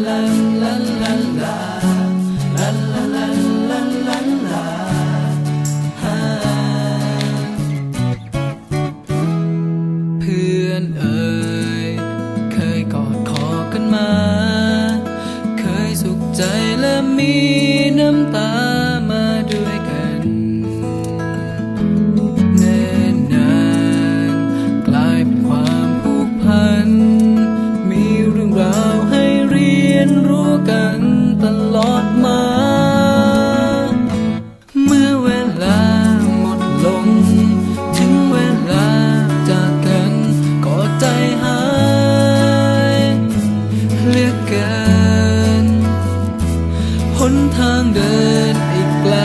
la. ทางเดินอีกไกล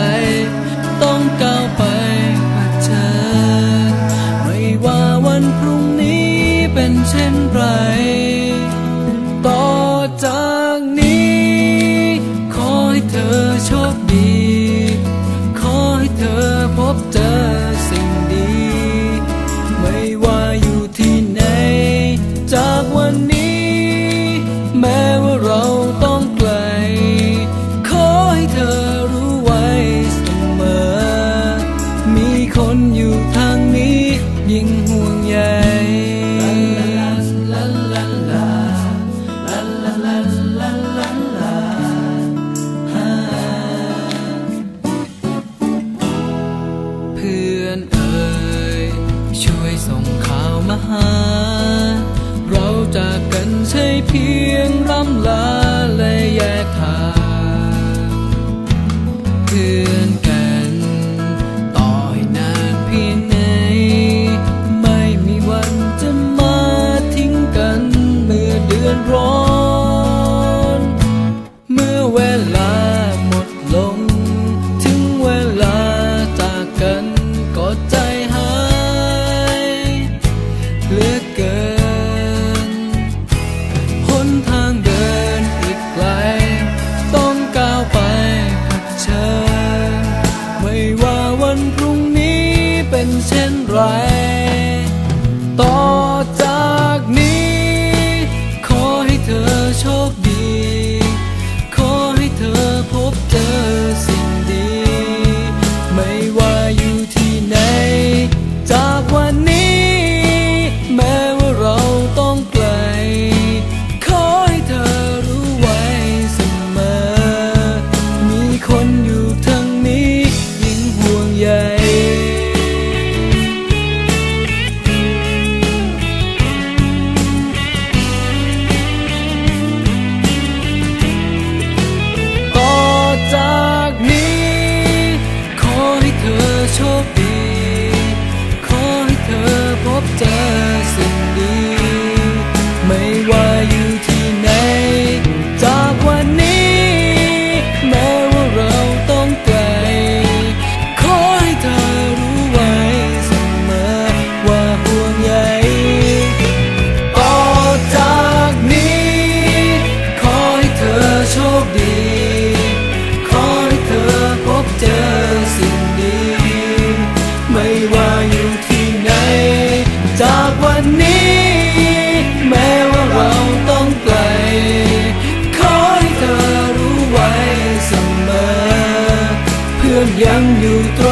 ต้องก้าวไปเผชิญไม่ว่าวันพรุ่งนี้เป็นเช่นไร ลำลาและแยกทางเพื่อนกัน เช่นไร helicopter. 量有多大？